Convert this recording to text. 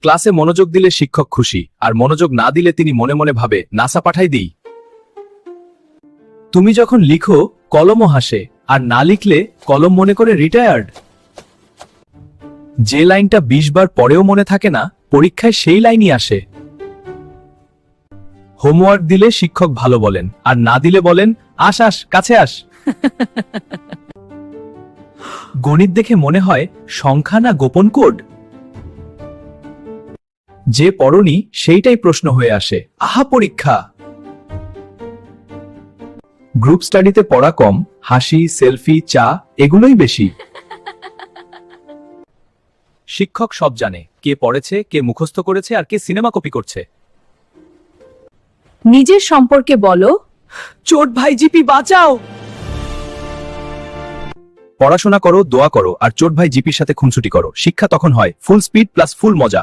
ক্লাসে মনোযোগ দিলে শিক্ষক খুশি আর মনোযোগ না দিলে তিনি মনে মনে ভাবে নাসা পাঠাই দিই। তুমি যখন লিখো কলমও হাসে আর না লিখলে কলম মনে করে রিটায়ার্ড যে লাইনটা বিশ বার পরেও মনে থাকে না পরীক্ষায় সেই লাইনই আসে। হোমওয়ার্ক দিলে শিক্ষক ভালো বলেন আর না দিলে বলেন আস আস কাছে আস। গণিত দেখে মনে হয় সংখ্যা না গোপন কোড? যে পড়নি সেইটাই প্রশ্ন হয়ে আসে। আহা পরীক্ষা! গ্রুপ স্টাডিতে পড়া কম হাসি সেলফি চা এগুলোই বেশি। শিক্ষক সব জানে কে পড়েছে কে মুখস্থ করেছে আর কে সিনেমা কপি করছে। নিজের সম্পর্কে বলো। চোট ভাই জিপি বাঁচাও! পড়াশোনা করো দোয়া করো আর চোট ভাই জিপির সাথে খুনসুটি করো। শিক্ষা তখন হয় ফুল স্পিড প্লাস ফুল মজা।